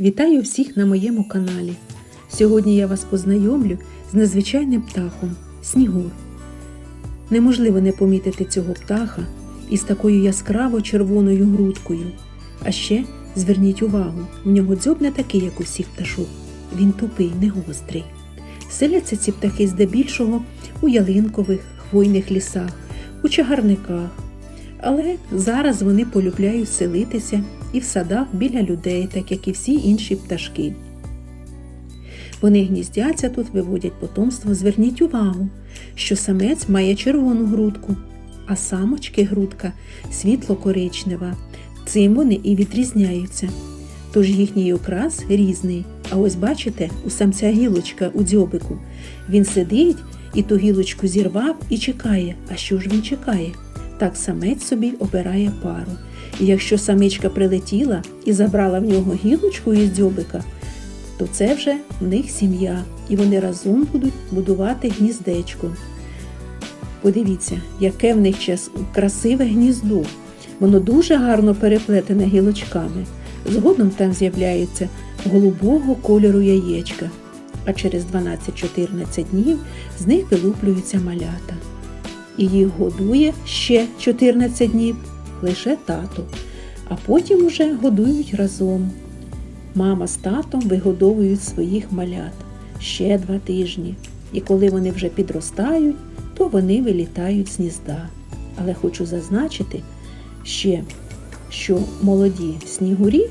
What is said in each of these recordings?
Вітаю всіх на моєму каналі. Сьогодні я вас познайомлю з незвичайним птахом снігур. Неможливо не помітити цього птаха із такою яскраво червоною грудкою. А ще зверніть увагу, в нього дзьоб не такий, як у всіх пташок. Він тупий, не гострий. Селяться ці птахи здебільшого у ялинкових, хвойних лісах, у чагарниках. Але зараз вони полюбляють селитися і в садах біля людей, так як і всі інші пташки. Вони гніздяться тут, виводять потомство. Зверніть увагу, що самець має червону грудку, а самочки грудка світло-коричнева. Цим вони і відрізняються. Тож їхній окрас різний. А ось бачите, у самця гілочка у дзьобику. Він сидить і ту гілочку зірвав і чекає. А що ж він чекає? Так самець собі обирає пару. І якщо самичка прилетіла і забрала в нього гілочку із дзьобика, то це вже в них сім'я, і вони разом будуть будувати гніздечко. Подивіться, яке в них час красиве гніздо. Воно дуже гарно переплетене гілочками. Згодом там з'являється голубого кольору яєчка, а через 12-14 днів з них вилуплюються малята. І їх годує ще 14 днів лише тато, а потім уже годують разом. Мама з татом вигодовують своїх малят ще два тижні, і коли вони вже підростають, то вони вилітають з гнізда. Але хочу зазначити ще, що молоді снігурі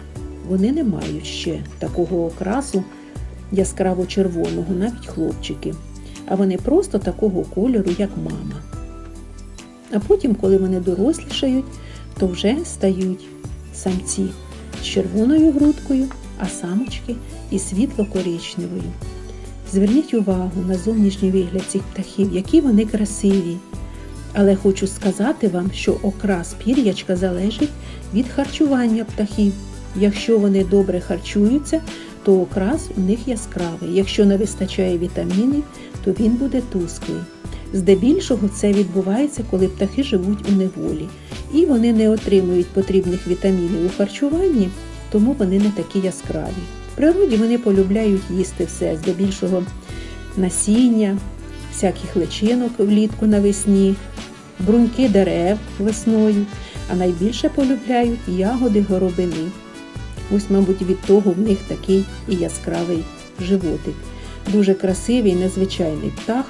вони не мають ще такого окрасу яскраво-червоного, навіть хлопчики, а вони просто такого кольору, як мама. А потім, коли вони дорослішають, то вже стають самці з червоною грудкою, а самочки із світло-коричневою. Зверніть увагу на зовнішній вигляд цих птахів, які вони красиві. Але хочу сказати вам, що окрас пір'ячка залежить від харчування птахів. Якщо вони добре харчуються, то окрас у них яскравий. Якщо не вистачає вітамінів, то він буде тусклий. Здебільшого це відбувається, коли птахи живуть у неволі, і вони не отримують потрібних вітамінів у харчуванні, тому вони не такі яскраві. В природі вони полюбляють їсти все, здебільшого насіння, всяких личинок влітку навесні, бруньки дерев весною, а найбільше полюбляють ягоди горобини. Ось, мабуть, від того в них такий і яскравий животик. Дуже красивий, незвичайний птах.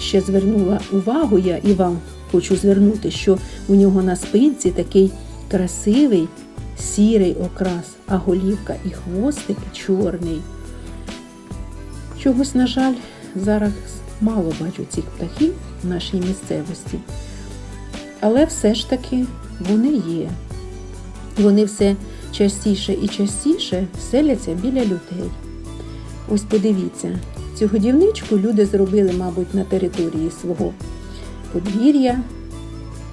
Ще звернула увагу я і вам хочу звернути, що у нього на спинці такий красивий сірий окрас, а голівка і хвостик чорний. Чогось, на жаль, зараз мало бачу цих птахів в нашій місцевості. Але все ж таки вони є. Вони все частіше і частіше селяться біля людей. Ось подивіться, цю годівничку люди зробили, мабуть, на території свого подвір'я,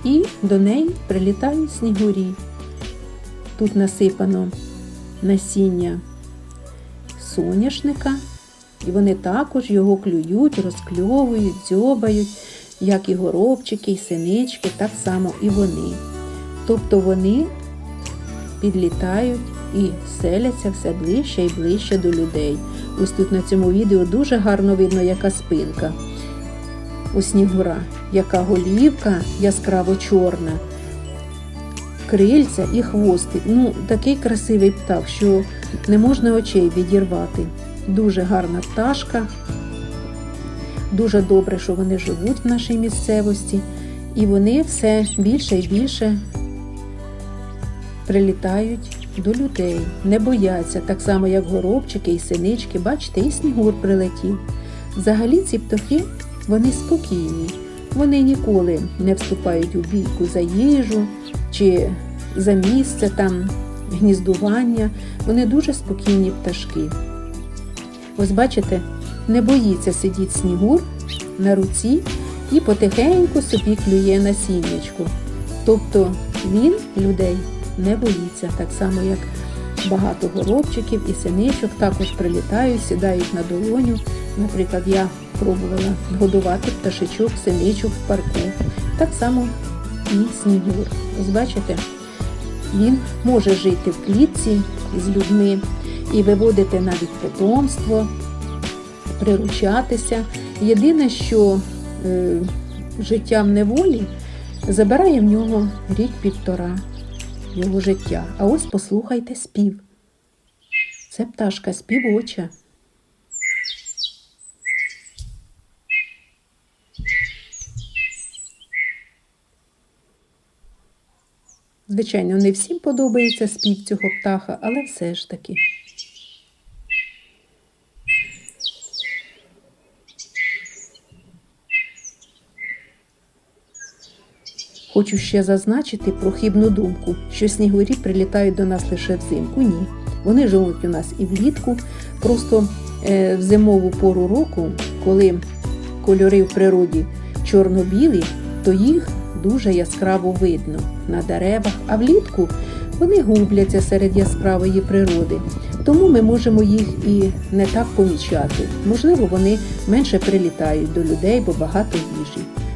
і до неї прилітають снігурі. Тут насипано насіння соняшника, і вони також його клюють, розкльовують, дзьобають, як і горобчики, і синички, так само і вони. Тобто вони підлітають і селяться все ближче і ближче до людей. Ось тут на цьому відео дуже гарно видно, яка спинка у снігура, яка голівка яскраво чорна, крильця і хвостик. Ну, такий красивий птах, що не можна очей відірвати. Дуже гарна пташка. Дуже добре, що вони живуть в нашій місцевості, і вони все більше і більше прилітають до людей, не бояться, так само, як горобчики і синички. Бачите, і снігур прилетів. Взагалі ці птахи вони спокійні, вони ніколи не вступають у бійку за їжу чи за місце там гніздування. Вони дуже спокійні пташки. Ось бачите, не боїться сидіти снігур на руці і потихеньку собі клює насіннячку. Тобто він людей не боїться, так само як багато горобчиків і синичок також прилітають, сідають на долоню. Наприклад, я пробувала годувати пташечок, синичок в парку. Так само і снігур. Ось бачите, він може жити в клітці з людьми. і виводити навіть потомство, приручатися. Єдине, що е, життя в неволі забирає в нього рік-півтора його життя. А ось послухайте спів. Це пташка співоча. Звичайно, не всім подобається спів цього птаха, але все ж таки. Хочу ще зазначити про хибну думку, що снігурі прилітають до нас лише взимку. Ні. Вони живуть у нас і влітку. Просто е, в зимову пору року, коли кольори в природі чорно-білі, то їх дуже яскраво видно на деревах, а влітку вони губляться серед яскравої природи. Тому ми можемо їх і не так помічати. Можливо, вони менше прилітають до людей, бо багато їжі.